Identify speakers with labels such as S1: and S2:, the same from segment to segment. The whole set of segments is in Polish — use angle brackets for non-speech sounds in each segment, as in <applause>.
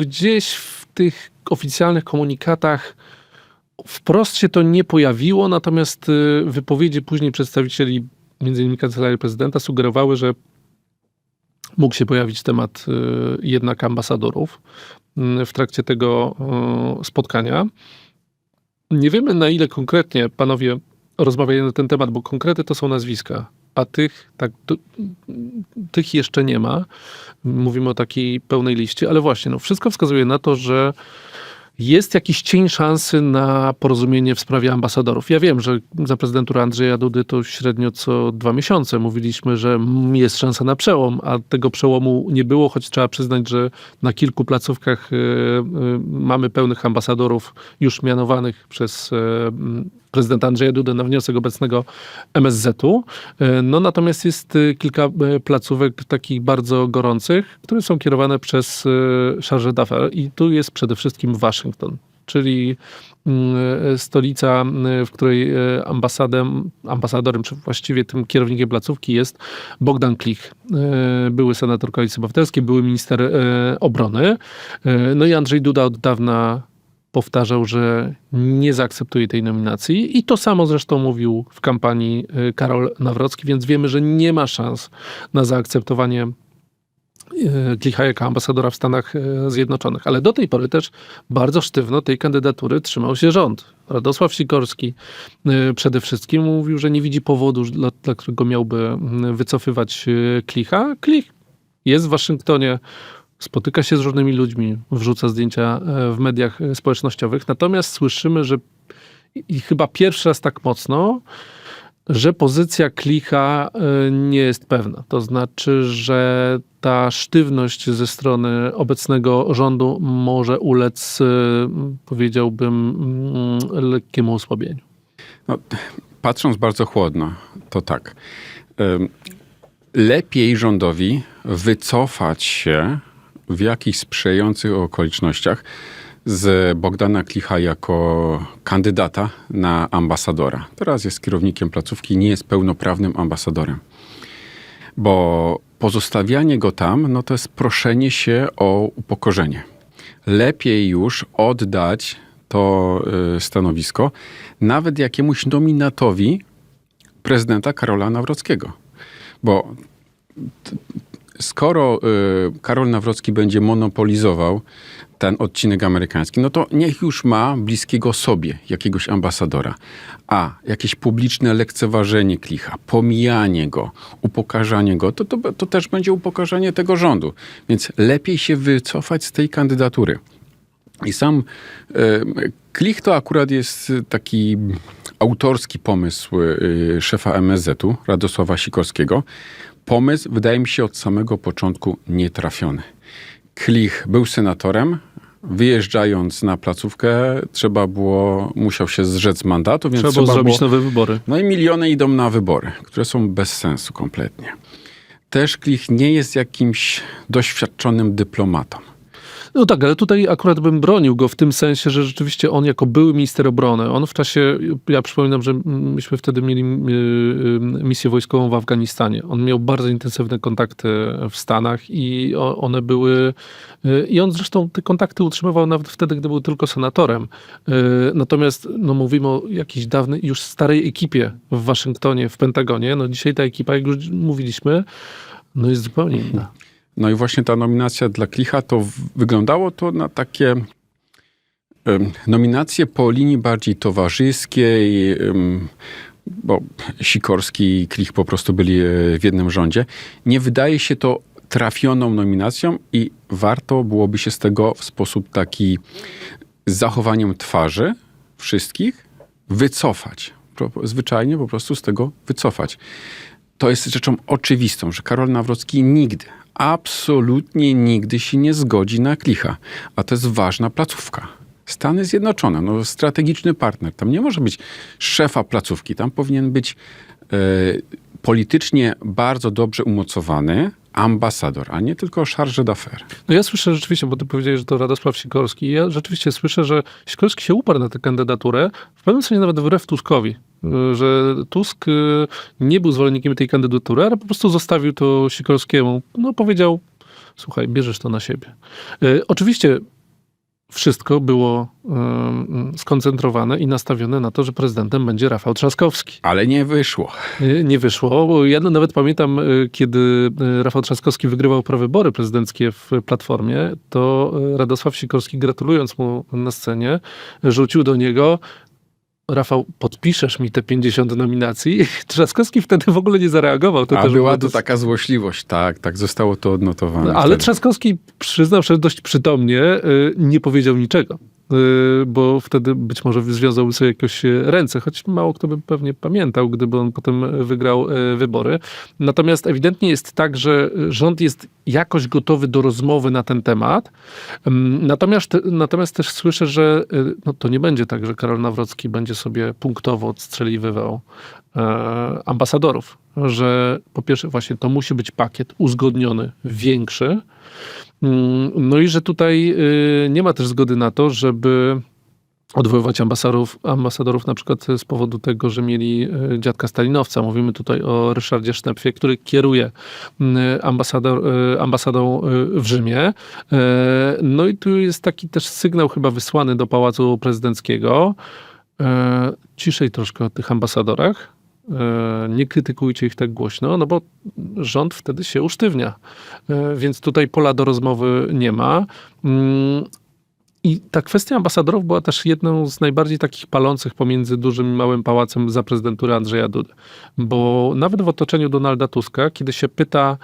S1: gdzieś w tych oficjalnych komunikatach wprost się to nie pojawiło, natomiast y, wypowiedzi później przedstawicieli innymi Kancelarii Prezydenta sugerowały, że mógł się pojawić temat y, jednak ambasadorów y, w trakcie tego spotkania. Nie wiemy na ile konkretnie panowie rozmawiają na ten temat, bo konkrety to są nazwiska, a tych, tak, to, tych jeszcze nie ma. Mówimy o takiej pełnej liście, ale właśnie, no, wszystko wskazuje na to, że jest jakiś cień szansy na porozumienie w sprawie ambasadorów. Ja wiem, że za prezydentura Andrzeja Dudy to średnio co dwa miesiące mówiliśmy, że jest szansa na przełom, a tego przełomu nie było, choć trzeba przyznać, że na kilku placówkach y, y, mamy pełnych ambasadorów już mianowanych przez mm, prezydenta Andrzeja Dudę na wniosek obecnego MSZ-u. Y, No natomiast jest y, kilka y, placówek takich bardzo gorących, które są kierowane przez Charge d'Affaires i tu jest przede wszystkim Waszyngton, czyli mm, stolica, w której ambasadem, ambasadorem, czy właściwie tym kierownikiem placówki jest Bogdan Klich, były senator Koalicji Obywatelskiej, były minister obrony. No i Andrzej Duda od dawna powtarzał, że nie zaakceptuje tej nominacji i to samo zresztą mówił w kampanii y, Karol Nawrocki, więc wiemy, że nie ma szans na zaakceptowanie y, Klicha jako ambasadora w Stanach y, Zjednoczonych. Ale do tej pory też bardzo sztywno tej kandydatury trzymał się rząd. Radosław Sikorski y, przede wszystkim mówił, że nie widzi powodu, dla, dla którego miałby y, wycofywać y, Klicha. Klich jest w Waszyngtonie, spotyka się z różnymi ludźmi, wrzuca zdjęcia e, w mediach e, społecznościowych. Natomiast słyszymy, że i- chyba pierwszy raz tak mocno, że pozycja Klicha e, nie jest pewna. To znaczy, że ta sztywność ze strony obecnego rządu może ulec, powiedziałbym, mm, lekkiemu osłabieniu.
S2: No, patrząc bardzo chłodno, to tak. Lepiej rządowi wycofać się w jakichś sprzyjających okolicznościach z Bogdana Klicha jako kandydata na ambasadora. Teraz jest kierownikiem placówki, nie jest pełnoprawnym ambasadorem. Bo pozostawianie go tam, no to jest proszenie się o upokorzenie. Lepiej już oddać to y, stanowisko nawet jakiemuś nominatowi prezydenta Karola Nawrockiego. Bo skoro y, Karol Nawrocki będzie monopolizował ten odcinek amerykański, no to niech już ma bliskiego sobie jakiegoś ambasadora. A jakieś publiczne lekceważenie klicha, pomijanie go, upokarzanie go, to, to, to też będzie upokarzanie tego rządu. Więc lepiej się wycofać z tej kandydatury. I sam e, Klich to akurat jest taki autorski pomysł e, szefa MSZ-u, Radosława Sikorskiego. Pomysł, wydaje mi się, od samego początku nietrafiony. Klich był senatorem. Wyjeżdżając na placówkę, trzeba było, musiał się zrzec mandatu, więc
S1: Trzeba było zrobić nowe wybory.
S2: no i miliony idą na wybory, które są bez sensu kompletnie. Też Klich nie jest jakimś doświadczonym dyplomatą.
S1: No tak, ale tutaj akurat bym bronił go w tym sensie, że rzeczywiście on jako były minister obrony, on w czasie, ja przypominam, że myśmy wtedy mieli y, y, misję wojskową w Afganistanie. On miał bardzo intensywne kontakty w Stanach i one były, y, i on zresztą te kontakty utrzymywał nawet wtedy, gdy był tylko senatorem. Natomiast no, mówimy o jakiejś dawnej, już starej ekipie w Waszyngtonie, w Pentagonie. No dzisiaj ta ekipa, jak już mówiliśmy, no jest zupełnie inna.
S2: No i właśnie ta nominacja dla Klicha to wyglądało to na takie nominacje po linii bardziej towarzyskiej, bo Sikorski i Klich po prostu byli e, w jednym rządzie. Nie wydaje się to trafioną nominacją i warto byłoby się z tego w sposób taki z zachowaniem twarzy wszystkich wycofać. Zwyczajnie po prostu z tego wycofać to jest rzeczą oczywistą, że Karol Nawrocki nigdy, absolutnie nigdy się nie zgodzi na klicha. A to jest ważna placówka. Stany Zjednoczone, no strategiczny partner. Tam nie może być szefa placówki. Tam powinien być e, politycznie bardzo dobrze umocowany ambasador, a nie tylko charge d'affaires.
S1: No ja słyszę rzeczywiście, bo ty powiedziałeś, że to Radosław Sikorski. Ja rzeczywiście słyszę, że Sikorski się uparł na tę kandydaturę, w pewnym sensie nawet wbrew Tuskowi. Y, Że Tusk y, nie był zwolennikiem tej kandydatury, ale po prostu zostawił to Sikorskiemu. No powiedział, słuchaj, bierzesz to na siebie. E, Oczywiście wszystko było skoncentrowane i nastawione na to, że prezydentem będzie Rafał Trzaskowski.
S2: Ale nie wyszło.
S1: Y, Nie wyszło, ja nawet pamiętam, y, kiedy y, Rafał Trzaskowski wygrywał prawybory prezydenckie w Platformie, to y, Radosław Sikorski, gratulując mu na scenie, rzucił do niego Rafał, podpiszesz mi te 50 nominacji? <laughs> Trzaskowski wtedy w ogóle nie zareagował. To
S2: A
S1: też
S2: była to taka złośliwość, tak, tak zostało to odnotowane.
S1: ale
S2: wtedy.
S1: Trzaskowski przyznał się dość przytomnie, y, nie powiedział niczego. Y, Bo wtedy być może związałby sobie jakoś y, ręce, choć mało kto by pewnie pamiętał, gdyby on potem wygrał y, wybory. Natomiast ewidentnie jest tak, że rząd jest jakoś gotowy do rozmowy na ten temat. Ym, Natomiast, natomiast też słyszę, że y, no, to nie będzie tak, że Karol Nawrocki będzie sobie punktowo odstrzeliwywał e, ambasadorów. Że po pierwsze właśnie to musi być pakiet uzgodniony, większy. Mm, No i że tutaj y, nie ma też zgody na to, żeby odwoływać ambasadorów, ambasadorów na przykład z powodu tego, że mieli y, dziadka Stalinowca. Mówimy tutaj o Ryszardzie Sznepfie, który kieruje y, ambasador, ambasadą w Rzymie. No i tu jest taki też sygnał chyba wysłany do Pałacu Prezydenckiego. Ciszej troszkę o tych ambasadorach. Y, Nie krytykujcie ich tak głośno, no bo rząd wtedy się usztywnia. Y, Więc tutaj pola do rozmowy nie ma. Mm, i ta kwestia ambasadorów była też jedną z najbardziej takich palących pomiędzy dużym i małym pałacem za prezydentury Andrzeja Dudy. Bo nawet w otoczeniu Donalda Tuska, kiedy się pyta,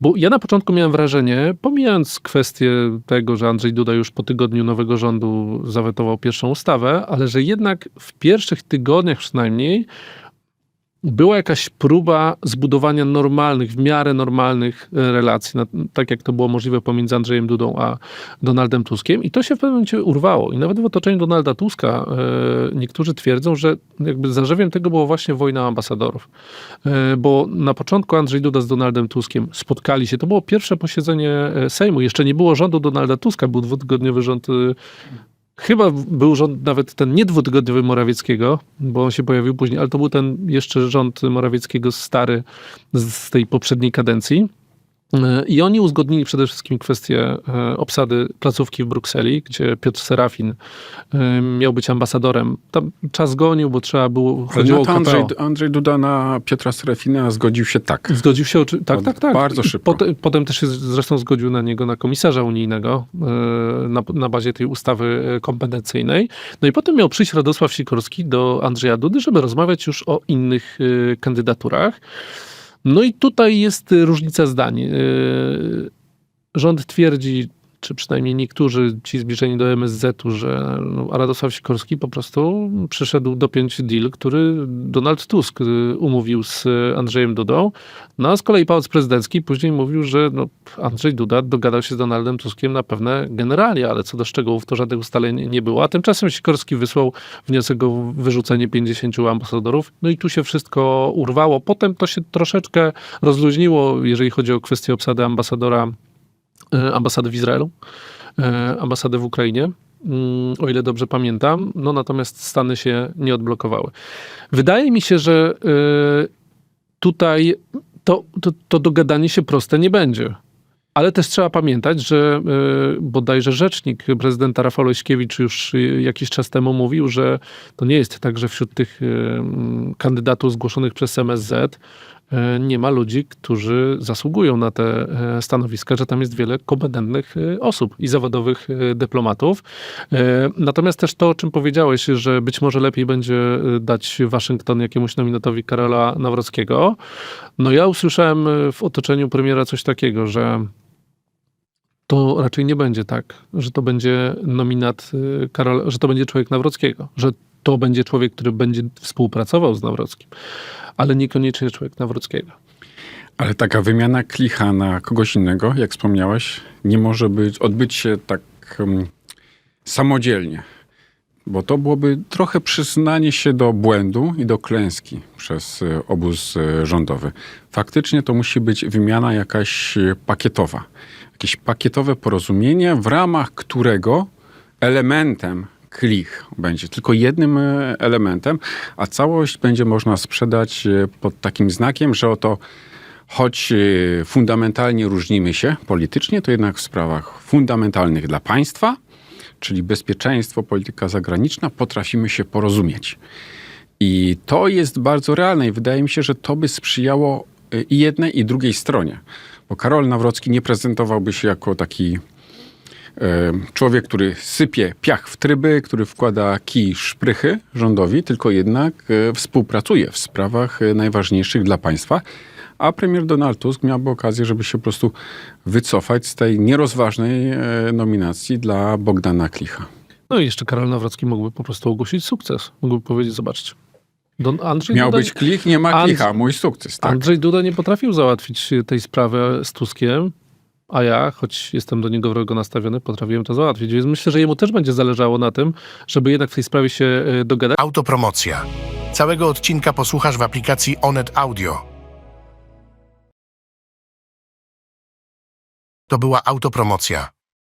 S1: bo ja na początku miałem wrażenie, pomijając kwestię tego, że Andrzej Duda już po tygodniu nowego rządu zawetował pierwszą ustawę, ale że jednak w pierwszych tygodniach przynajmniej była jakaś próba zbudowania normalnych, w miarę normalnych e, relacji, tak jak to było możliwe pomiędzy Andrzejem Dudą a Donaldem Tuskiem i to się w pewnym momencie urwało. I nawet w otoczeniu Donalda Tuska e, niektórzy twierdzą, że jakby zarzewiem tego było właśnie wojna ambasadorów. E, bo na początku Andrzej Duda z Donaldem Tuskiem spotkali się. To było pierwsze posiedzenie Sejmu. Jeszcze nie było rządu Donalda Tuska, był dwutygodniowy rząd Chyba był rząd nawet ten nie dwutygodniowy Morawieckiego, bo on się pojawił później, ale to był ten jeszcze rząd Morawieckiego stary z, tej poprzedniej kadencji. E, I oni uzgodnili przede wszystkim kwestię e, obsady placówki w Brukseli, gdzie Piotr Serafin e, miał być ambasadorem. Tam czas gonił, bo trzeba było, chodziło
S2: no to. Andrzej, Andrzej Duda na Piotra Serafina zgodził się tak.
S1: Zgodził się, tak, tak, tak.
S2: bardzo szybko.
S1: Potem, potem też się zresztą zgodził na niego na komisarza unijnego na, na bazie tej ustawy kompetencyjnej. No i potem miał przyjść Radosław Sikorski do Andrzeja Dudy, żeby rozmawiać już o innych kandydaturach. No i tutaj jest różnica zdań. E, Rząd twierdzi, czy przynajmniej niektórzy ci zbliżeni do MSZ-u, że no, Radosław Sikorski po prostu przyszedł dopiąć deal, który Donald Tusk y, umówił z Andrzejem Dudą. No a z kolei Pałac Prezydencki później mówił, że no, Andrzej Duda dogadał się z Donaldem Tuskiem na pewne generalia, ale co do szczegółów to żadnych ustaleń nie było. A tymczasem Sikorski wysłał wniosek o wyrzucenie 50 ambasadorów. No i tu się wszystko urwało. Potem to się troszeczkę rozluźniło, jeżeli chodzi o kwestię obsady ambasadora e, ambasady w Izraelu, e, ambasady w Ukrainie, mm, o ile dobrze pamiętam. No natomiast Stany się nie odblokowały. Wydaje mi się, że e, tutaj to, to, to dogadanie się proste nie będzie. Ale też trzeba pamiętać, że bodajże rzecznik prezydenta Rafał Leśkiewicz już jakiś czas temu mówił, że to nie jest tak, że wśród tych kandydatów zgłoszonych przez MSZ nie ma ludzi, którzy zasługują na te e, stanowiska, że tam jest wiele kompetentnych e, osób i zawodowych e, dyplomatów. E, Natomiast też to, o czym powiedziałeś, że być może lepiej będzie e, dać Waszyngton jakiemuś nominatowi Karola Nawrockiego. No ja usłyszałem e, w otoczeniu premiera coś takiego, że to raczej nie będzie tak, że to będzie nominat Karola, że to będzie człowiek Nawrockiego, że to będzie człowiek, który będzie współpracował z Nawrockim, ale niekoniecznie człowiek Nawrockiego.
S2: Ale taka wymiana klicha na kogoś innego, jak wspomniałeś, nie może być, odbyć się tak um, samodzielnie. Bo to byłoby trochę przyznanie się do błędu i do klęski przez e, obóz e, rządowy. Faktycznie to musi być wymiana jakaś e, pakietowa. Jakieś pakietowe porozumienie, w ramach którego elementem klich będzie tylko jednym e, elementem, a całość będzie można sprzedać e, pod takim znakiem, że oto choć e, fundamentalnie różnimy się politycznie, to jednak w sprawach fundamentalnych dla państwa, czyli bezpieczeństwo, polityka zagraniczna, potrafimy się porozumieć. I to jest bardzo realne i wydaje mi się, że to by sprzyjało i jednej, i drugiej stronie. Bo Karol Nawrocki nie prezentowałby się jako taki człowiek, który sypie piach w tryby, który wkłada kij szprychy rządowi, tylko jednak e, współpracuje w sprawach e, najważniejszych dla państwa. A premier Donald Tusk miałby okazję, żeby się po prostu wycofać z tej nierozważnej e, nominacji dla Bogdana Klicha.
S1: No i jeszcze Karol Nawrocki mógłby po prostu ogłosić sukces. Mógłby powiedzieć, zobaczcie. Don Andrzej
S2: Miał
S1: Duda,
S2: być klich, nie ma
S1: Andrzej-
S2: klicha, mój sukces. Tak.
S1: Andrzej Duda nie potrafił załatwić tej sprawy z Tuskiem, a ja, choć jestem do niego wrogo nastawiony, potrafiłem to załatwić. Więc myślę, że jemu też będzie zależało na tym, żeby jednak w tej sprawie się e, dogadać.
S3: Autopromocja. Całego odcinka posłuchasz w aplikacji Onet Audio. To była autopromocja.